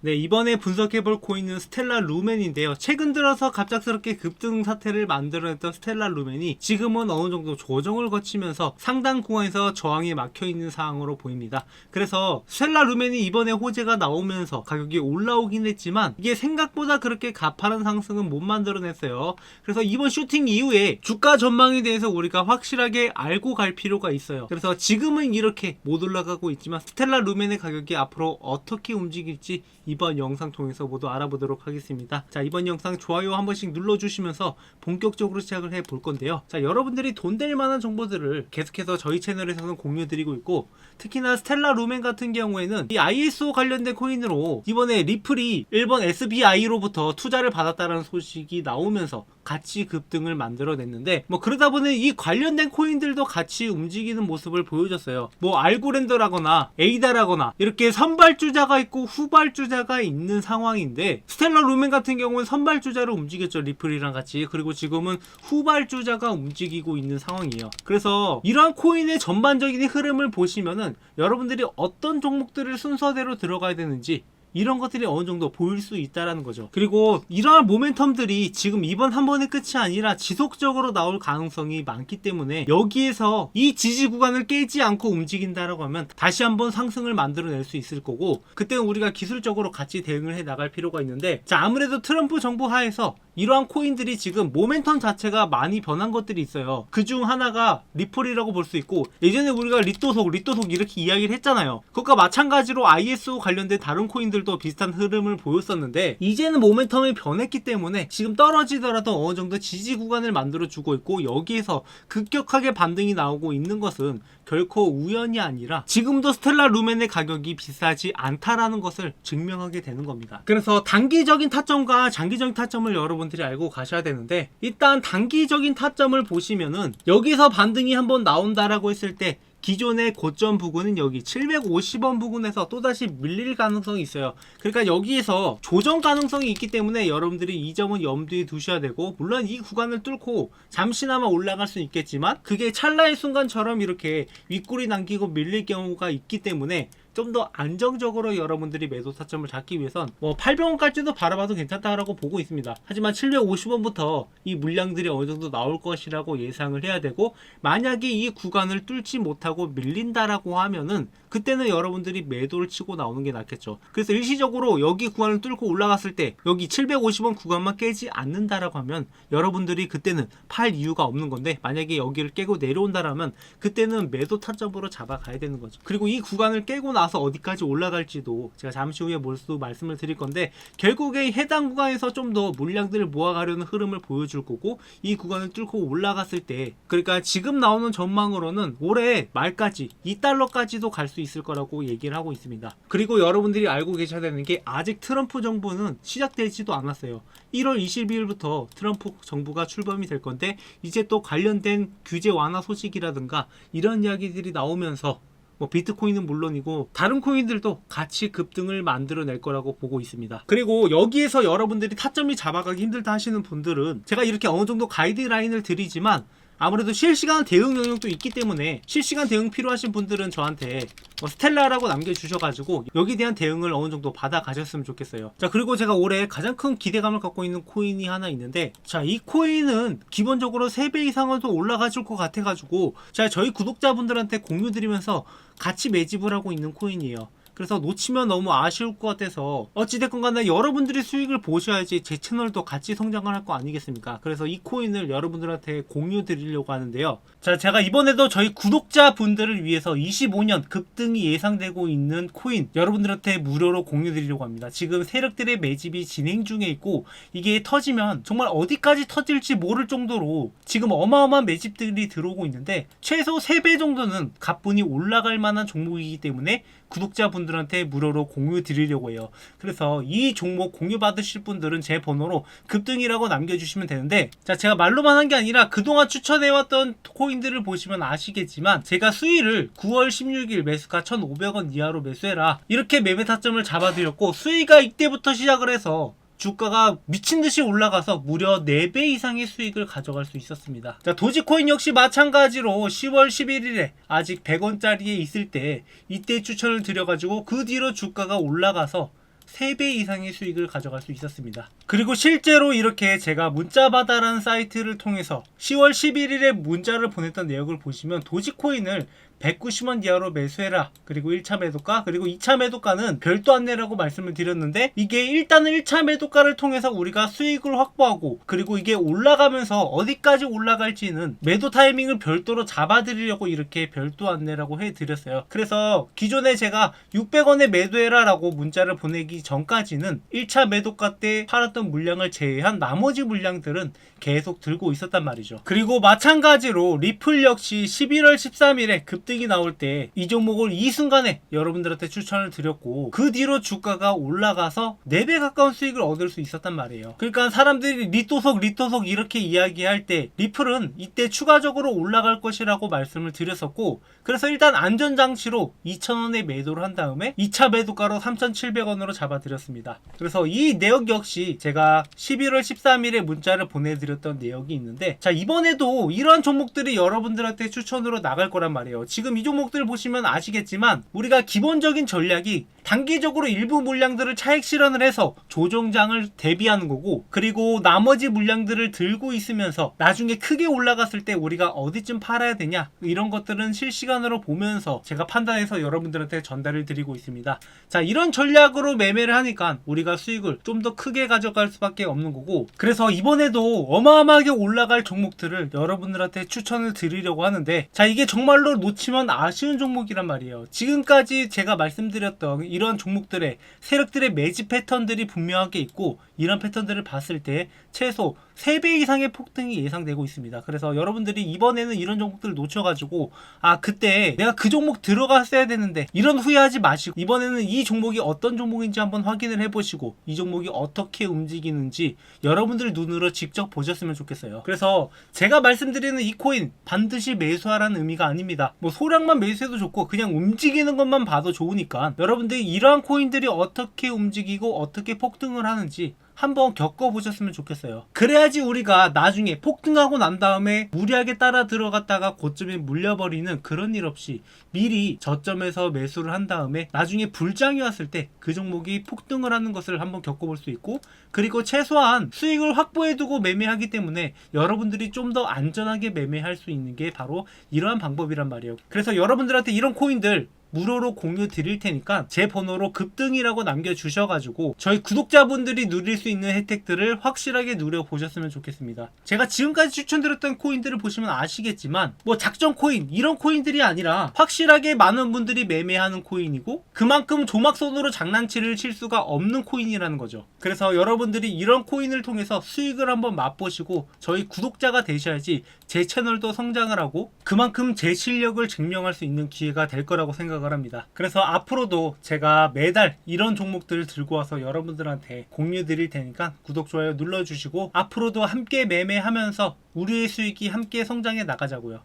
네, 이번에 분석해볼 코인은 스텔라 루멘인데요. 최근 들어서 갑작스럽게 급등 사태를 만들어냈던 스텔라 루멘이 지금은 어느 정도 조정을 거치면서 상당 구간에서 저항이 막혀 있는 상황으로 보입니다. 그래서 스텔라 루멘이 이번에 호재가 나오면서 가격이 올라오긴 했지만 이게 생각보다 그렇게 가파른 상승은 못 만들어냈어요. 그래서 이번 슈팅 이후에 주가 전망에 대해서 우리가 확실하게 알고 갈 필요가 있어요. 그래서 지금은 이렇게 못 올라가고 있지만 스텔라 루멘의 가격이 앞으로 어떻게 움직일지 이번 영상 통해서 모두 알아보도록 하겠습니다. 자, 이번 영상 좋아요 한 번씩 눌러주시면서 본격적으로 시작을 해 볼 건데요. 자, 여러분들이 돈 될 만한 정보들을 계속해서 저희 채널에서는 공유드리고 있고, 특히나 스텔라 루멘 같은 경우에는 이 ISO 관련된 코인으로 이번에 리플이 일본 SBI로부터 투자를 받았다는 소식이 나오면서 같이 급등을 만들어냈는데 뭐 그러다 보니 이 관련된 코인들도 같이 움직이는 모습을 보여줬어요. 뭐 알고랜더라거나 에이다라거나 이렇게 선발주자가 있고 후발주자가 있는 상황인데 스텔라 루멘 같은 경우는 선발주자로 움직였죠 리플이랑 같이 그리고 지금은 후발주자가 움직이고 있는 상황이에요. 그래서 이러한 코인의 전반적인 흐름을 보시면은 여러분들이 어떤 종목들을 순서대로 들어가야 되는지 이런 것들이 어느 정도 보일 수 있다라는 거죠. 그리고 이러한 모멘텀들이 지금 이번 한 번의 끝이 아니라 지속적으로 나올 가능성이 많기 때문에 여기에서 이 지지 구간을 깨지 않고 움직인다라고 하면 다시 한번 상승을 만들어낼 수 있을 거고 그때는 우리가 기술적으로 같이 대응을 해 나갈 필요가 있는데 자 아무래도 트럼프 정부 하에서 이러한 코인들이 지금 모멘텀 자체가 많이 변한 것들이 있어요. 그 중 하나가 리플이라고 볼 수 있고 예전에 우리가 리또속, 리또속 이렇게 이야기를 했잖아요. 그것과 마찬가지로 ISO 관련된 다른 코인들도 비슷한 흐름을 보였었는데 이제는 모멘텀이 변했기 때문에 지금 떨어지더라도 어느 정도 지지 구간을 만들어 주고 있고 여기에서 급격하게 반등이 나오고 있는 것은 결코 우연이 아니라 지금도 스텔라 루멘의 가격이 비싸지 않다라는 것을 증명하게 되는 겁니다. 그래서 단기적인 타점과 장기적인 타점을 여러분 들이 알고 가셔야 되는데 일단 단기적인 타점을 보시면은 여기서 반등이 한번 나온다라고 했을 때 기존의 고점 부근은 여기 750원 부근에서 또다시 밀릴 가능성이 있어요. 그러니까 여기에서 조정 가능성이 있기 때문에 여러분들이 이 점은 염두에 두셔야 되고 물론 이 구간을 뚫고 잠시나마 올라갈 수 있겠지만 그게 찰나의 순간처럼 이렇게 윗골이 남기고 밀릴 경우가 있기 때문에 좀 더 안정적으로 여러분들이 매도 타점을 잡기 위해선 뭐 800원까지도 바라봐도 괜찮다라고 보고 있습니다. 하지만 750원부터 이 물량들이 어느 정도 나올 것이라고 예상을 해야 되고 만약에 이 구간을 뚫지 못하고 밀린다라고 하면은 그때는 여러분들이 매도를 치고 나오는 게 낫겠죠. 그래서 일시적으로 여기 구간을 뚫고 올라갔을 때 여기 750원 구간만 깨지 않는다라고 하면 여러분들이 그때는 팔 이유가 없는 건데 만약에 여기를 깨고 내려온다라면 그때는 매도 타점으로 잡아가야 되는 거죠. 그리고 이 구간을 깨고 나서 어디까지 올라갈지도 제가 잠시 후에 몰수 말씀을 드릴 건데 결국에 해당 구간에서 좀 더 물량들을 모아가려는 흐름을 보여줄 거고 이 구간을 뚫고 올라갔을 때 그러니까 지금 나오는 전망으로는 올해 말까지 2달러까지도 갈 수 있을 거라고 얘기를 하고 있습니다. 그리고 여러분들이 알고 계셔야 되는 게 아직 트럼프 정부는 시작되지도 않았어요. 1월 22일부터 트럼프 정부가 출범이 될 건데 이제 또 관련된 규제 완화 소식이라든가 이런 이야기들이 나오면서 뭐 비트코인은 물론이고 다른 코인들도 같이 급등을 만들어낼 거라고 보고 있습니다. 그리고 여기에서 여러분들이 타점이 잡아가기 힘들다 하시는 분들은 제가 이렇게 어느 정도 가이드라인을 드리지만 아무래도 실시간 대응 영역도 있기 때문에 실시간 대응 필요하신 분들은 저한테 뭐 스텔라라고 남겨주셔가지고 여기에 대한 대응을 어느 정도 받아 가셨으면 좋겠어요. 자 그리고 제가 올해 가장 큰 기대감을 갖고 있는 코인이 하나 있는데 자 이 코인은 기본적으로 3배 이상은 또 올라가 줄 것 같아가지고 자 저희 구독자분들한테 공유드리면서 같이 매집을 하고 있는 코인이에요. 그래서 놓치면 너무 아쉬울 것 같아서 어찌됐건 간에 여러분들이 수익을 보셔야지 제 채널도 같이 성장을 할 거 아니겠습니까? 그래서 이 코인을 여러분들한테 공유 드리려고 하는데요. 자, 제가 이번에도 저희 구독자분들을 위해서 25년 급등이 예상되고 있는 코인 여러분들한테 무료로 공유 드리려고 합니다. 지금 세력들의 매집이 진행 중에 있고 이게 터지면 정말 어디까지 터질지 모를 정도로 지금 어마어마한 매집들이 들어오고 있는데 최소 3배 정도는 가뿐히 올라갈 만한 종목이기 때문에 구독자분들 한테 무료로 공유 드리려고 해요. 그래서 이 종목 공유 받으실 분들은 제 번호로 급등이라고 남겨주시면 되는데 자 제가 말로만 한 게 아니라 그동안 추천해왔던 코인들을 보시면 아시겠지만 제가 수위를 9월 16일 매수가 1,500원 이하로 매수해라 이렇게 매매 타점을 잡아드렸고 수위가 이때부터 시작을 해서 주가가 미친 듯이 올라가서 무려 4배 이상의 수익을 가져갈 수 있었습니다. 자, 도지코인 역시 마찬가지로 10월 11일에 아직 100원짜리에 있을 때 이때 추천을 드려가지고 그 뒤로 주가가 올라가서 3배 이상의 수익을 가져갈 수 있었습니다. 그리고 실제로 이렇게 제가 문자바다라는 사이트를 통해서 10월 11일에 문자를 보냈던 내역을 보시면 도지코인을 190원 이하로 매수해라. 그리고 1차 매도가, 그리고 2차 매도가는 별도 안내라고 말씀을 드렸는데, 이게 일단은 1차 매도가를 통해서 우리가 수익을 확보하고, 그리고 이게 올라가면서 어디까지 올라갈지는 매도 타이밍을 별도로 잡아드리려고 이렇게 별도 안내라고 해드렸어요. 그래서 기존에 제가 600원에 매도해라 라고 문자를 보내기 전까지는 1차 매도가 때 팔았던 물량을 제외한 나머지 물량들은 계속 들고 있었단 말이죠. 그리고 마찬가지로 리플 역시 11월 13일에 급 등이 나올 때 이 종목을 이 순간에 여러분들한테 추천을 드렸고 그 뒤로 주가가 올라가서 4배 가까운 수익을 얻을 수 있었단 말이에요. 그러니까 사람들이 리토속 리토속 이렇게 이야기할 때 리플은 이때 추가적으로 올라갈 것이라고 말씀을 드렸었고 그래서 일단 안전장치로 2,000원에 매도를 한 다음에 2차 매도가로 3,700원으로 잡아드렸습니다. 그래서 이 내역 역시 제가 11월 13일에 문자를 보내드렸던 내역이 있는데 자 이번에도 이런 종목들이 여러분들한테 추천으로 나갈 거란 말이에요. 지금 이 종목들 보시면 아시겠지만 우리가 기본적인 전략이 단기적으로 일부 물량들을 차익 실현을 해서 조정장을 대비하는 거고 그리고 나머지 물량들을 들고 있으면서 나중에 크게 올라갔을 때 우리가 어디쯤 팔아야 되냐 이런 것들은 실시간으로 보면서 제가 판단해서 여러분들한테 전달을 드리고 있습니다. 자 이런 전략으로 매매를 하니까 우리가 수익을 좀 더 크게 가져갈 수밖에 없는 거고 그래서 이번에도 어마어마하게 올라갈 종목들을 여러분들한테 추천을 드리려고 하는데 자 이게 정말로 놓치면 아쉬운 종목이란 말이에요. 지금까지 제가 말씀드렸던 이런 종목들의 세력들의 매집 패턴들이 분명하게 있고 이런 패턴들을 봤을 때 최소 3배 이상의 폭등이 예상되고 있습니다. 그래서 여러분들이 이번에는 이런 종목들을 놓쳐가지고 아 그때 내가 그 종목 들어갔어야 되는데 이런 후회하지 마시고 이번에는 이 종목이 어떤 종목인지 한번 확인을 해보시고 이 종목이 어떻게 움직이는지 여러분들 눈으로 직접 보셨으면 좋겠어요. 그래서 제가 말씀드리는 이 코인 반드시 매수하라는 의미가 아닙니다. 뭐 소량만 매수해도 좋고 그냥 움직이는 것만 봐도 좋으니까 여러분들이 이러한 코인들이 어떻게 움직이고 어떻게 폭등을 하는지 한번 겪어보셨으면 좋겠어요. 그래야지 우리가 나중에 폭등하고 난 다음에 무리하게 따라 들어갔다가 고점에 물려버리는 그런 일 없이 미리 저점에서 매수를 한 다음에 나중에 불장이 왔을 때 그 종목이 폭등을 하는 것을 한번 겪어볼 수 있고 그리고 최소한 수익을 확보해두고 매매하기 때문에 여러분들이 좀 더 안전하게 매매할 수 있는 게 바로 이러한 방법이란 말이에요. 그래서 여러분들한테 이런 코인들 무료로 공유 드릴 테니까 제 번호로 급등이라고 남겨주셔가지고 저희 구독자분들이 누릴 수 있는 혜택들을 확실하게 누려보셨으면 좋겠습니다. 제가 지금까지 추천드렸던 코인들을 보시면 아시겠지만 뭐 작전 코인 이런 코인들이 아니라 확실하게 많은 분들이 매매하는 코인이고 그만큼 조막손으로 장난치를 칠 수가 없는 코인이라는 거죠. 그래서 여러분들이 이런 코인을 통해서 수익을 한번 맛보시고 저희 구독자가 되셔야지 제 채널도 성장을 하고 그만큼 제 실력을 증명할 수 있는 기회가 될 거라고 생각을 합니다. 그래서 앞으로도 제가 매달 이런 종목들을 들고 와서 여러분들한테 공유 드릴 테니까 구독, 좋아요 눌러주시고 앞으로도 함께 매매하면서 우리의 수익이 함께 성장해 나가자고요.